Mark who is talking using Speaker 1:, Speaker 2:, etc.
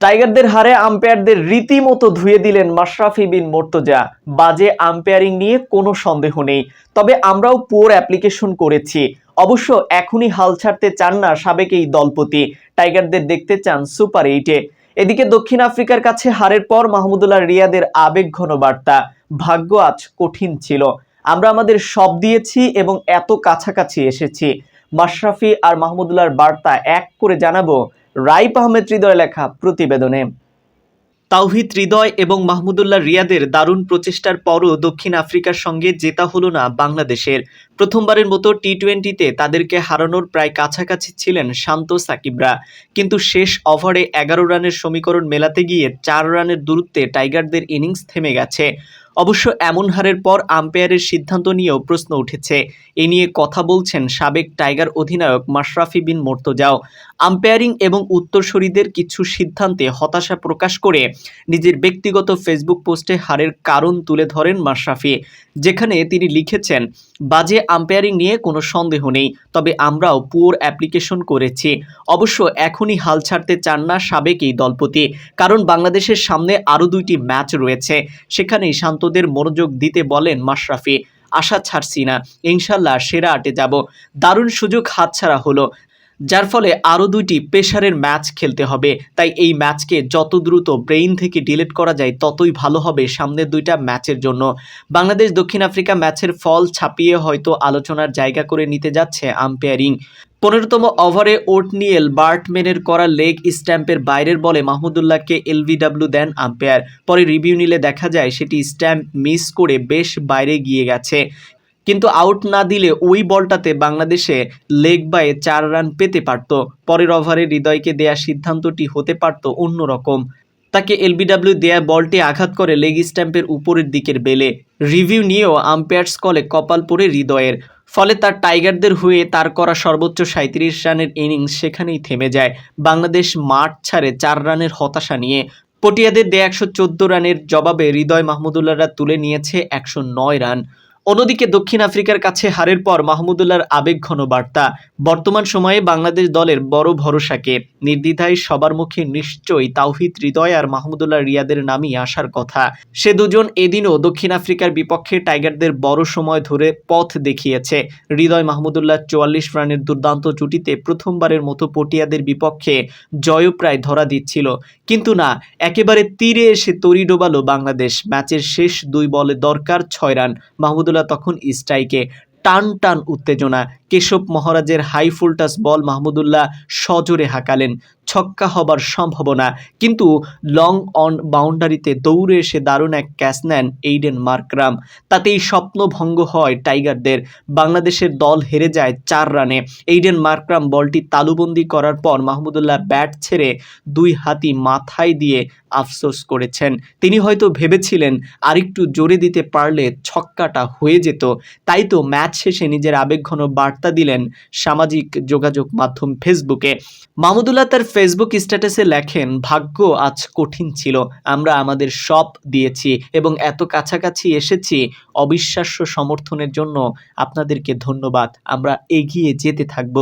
Speaker 1: টাইগারদের হারে আম্পায়ারদের রীতিমতো ধুয়ে দিলেন মাশরাফি বিন মোর্তজা। বাজে আম্পায়ারিং নিয়ে কোনো সন্দেহ নেই। তবে আমরাও পুয়ার অ্যাপ্লিকেশন করেছি। অবশ্য এখনই হাল ছাড়তে চান না সাবেক এই দলপতি। টাইগারদের দেখতে চান সুপার এইটে। এদিকে দক্ষিণ আফ্রিকার কাছে হারের পর মাহমুদুল্লাহ রিয়াদের আবেগঘন বার্তা। ভাগ্য আজ কঠিন ছিল। আমরা আমাদের সব দিয়েছি এবং এত কাছাকাছি এসেছি। মাশরাফি আর মাহমুদুল্লাহর বার্তা এক করে জানাব। রাইপ আহমেদ হৃদয় লেখা প্রতিবেদনে। তাওহিদ হৃদয় এবং মাহমুদুল্লাহ রিয়াদের দারুণ প্রচেষ্টার পরও দক্ষিণ আফ্রিকার সঙ্গে জেতা হলো না বাংলাদেশের। প্রথমবারের মতো টি টোয়েন্টিতে তাদেরকে হারানোর প্রায় কাছাকাছি ছিলেন শান্ত সাকিবরা। কিন্তু শেষ ওভারে এগারো রানের সমীকরণ মেলাতে গিয়ে চার রানের দূরত্বে টাইগারদের ইনিংস থেমে গেছে। অবশ্য এমন হারের পর আম্পায়ারের সিদ্ধান্ত নিয়েও প্রশ্ন উঠেছে। এ নিয়ে কথা বলছেন সাবেক টাইগার অধিনায়ক মাশরাফি বিন মোর্তজাও। আম্পায়ারিং এবং উত্তরসূরিদের কিছু সিদ্ধান্তে হতাশা প্রকাশ করে নিজের ব্যক্তিগত ফেসবুক পোস্টে হারের কারণ তুলে ধরেন মাশরাফি। যেখানে তিনি লিখেছেন, বাজে আম্পায়ারিং নিয়ে কোনো সন্দেহ নেই, তবে আমরাও পুয়োর অ্যাপ্লিকেশন করেছি। অবশ্য এখনই হাল ছাড়তে চান না সাবেক এই দলপতি, কারণ বাংলাদেশের সামনে আরও দুইটি ম্যাচ রয়েছে। সেখানেই শান্তদের মনোযোগ দিতে বলেন মাশরাফি, আশা ছাড়ছি না, ইনশাল্লাহ সেরা আটে যাব। দারুণ সুযোগ হাতছাড়া হলো যার ফলে আরও দুইটি পেশারের ম্যাচ খেলতে হবে। তাই এই ম্যাচকে যত দ্রুত ব্রেইন থেকে ডিলিট করা যায়, ততই ভালো হবে সামনের দুইটা ম্যাচের জন্য। বাংলাদেশ দক্ষিণ আফ্রিকা ম্যাচের ফল ছাপিয়ে হয়তো আলোচনার জায়গা করে নিতে যাচ্ছে আম্পায়ারিং পনেরোতম ওভারে ওটনিয়েল বার্টম্যানের করা লেগ স্ট্যাম্পের বাইরের বলে মাহমুদুল্লাহকে এলভিডাব্লিউ দেন আম্পায়ার পরে রিভিউ নিলে দেখা যায় সেটি স্ট্যাম্প মিস করে বেশ বাইরে গিয়ে গেছে। কিন্তু আউট না দিলে ওই বলটাতে বাংলাদেশে লেগ বায়ে চার রান পেতে পারত। পরের ওভারে হৃদয়কে দেয়া সিদ্ধান্তটি হতে পারত অন্যরকম। তাকে এলবিডাব্লিউ দেয়া বলটি আঘাত করে লেগ স্ট্যাম্পের উপরের দিকের বেলে। রিভিউ নিয়েও আম্পায়ার্স কলে কপাল পড়ে হৃদয়ের। ফলে তার টাইগারদের হয়ে তার করা সর্বোচ্চ সাঁত্রিশ রানের ইনিংস সেখানেই থেমে যায়। বাংলাদেশ মাঠ ছাড়ে চার রানের হতাশা নিয়ে। পটিয়াদের দেয়া একশো চোদ্দ রানের জবাবে হৃদয় মাহমুদুল্লাহরা তুলে নিয়েছে একশো নয় রান। অন্যদিকে দক্ষিণ আফ্রিকার কাছে হারের পর মাহমুদুল্লাহর আবেগঘন বার্তা। বর্তমান সময়ে বাংলাদেশ দলের বড় ভরসাকে নির্দ্বিধায় সবার মুখে নিশ্চয়ই তাওহিদ হৃদয় আর মাহমুদুল্লাহ রিয়াদের নামই আসার কথা। সে দুজন এদিনও দক্ষিণ আফ্রিকার বিপক্ষে টাইগারদের বড় সময় ধরে পথ দেখিয়েছে। হৃদয় মাহমুদুল্লাহ চুয়াল্লিশ রানের দুর্দান্ত জুটিতে প্রথমবারের মতো পটিয়াদের বিপক্ষে জয়প্রায় ধরা দিচ্ছিল। কিন্তু না, একেবারে তীরে এসে তরি ডোবালো বাংলাদেশ। ম্যাচের শেষ দুই বলে দরকার ছয় রান। মাহমুদুল্লাহ তখন স্ট্রাইকে টান টান উত্তেজনা। কেশব মহারাজের হাইফুলটাস বল মাহমুদুল্লাহ সজোরে হাঁকালেন। ছক্কা হবার সম্ভাবনা। কিন্তু লং অন বাউন্ডারিতে দৌড়ে এসে দারুণ এক ক্যাচ নেন এইডেন মার্করাম। তাতেই স্বপ্নভঙ্গ হয় টাইগারদের। বাংলাদেশের দল হেরে যায় চার রানে। এইডেন মার্করাম বলটি তালুবন্দি করার পর মাহমুদুল্লাহ ব্যাট ছেড়ে দুই হাতি মাথায় দিয়ে আফসোস করেছেন। তিনি হয়তো ভেবেছিলেন আরেকটু জোরে দিতে পারলে ছক্কাটা হয়ে যেত। তাই তো ম্যাচ শেষে নিজের আবেগঘন বার্তা দিলেন সামাজিক যোগাযোগ মাধ্যম ফেসবুকে। মাহমুদুল্লাহ তার ফেসবুক স্ট্যাটাসে লেখেন, ভাগ্য আজ কঠিন ছিল, আমরা আমাদের সব দিয়েছি এবং এত কাছাকাছি এসেছি। অবিশ্বাস্য সমর্থনের জন্য আপনাদেরকে ধন্যবাদ, আমরা এগিয়ে যেতে থাকব।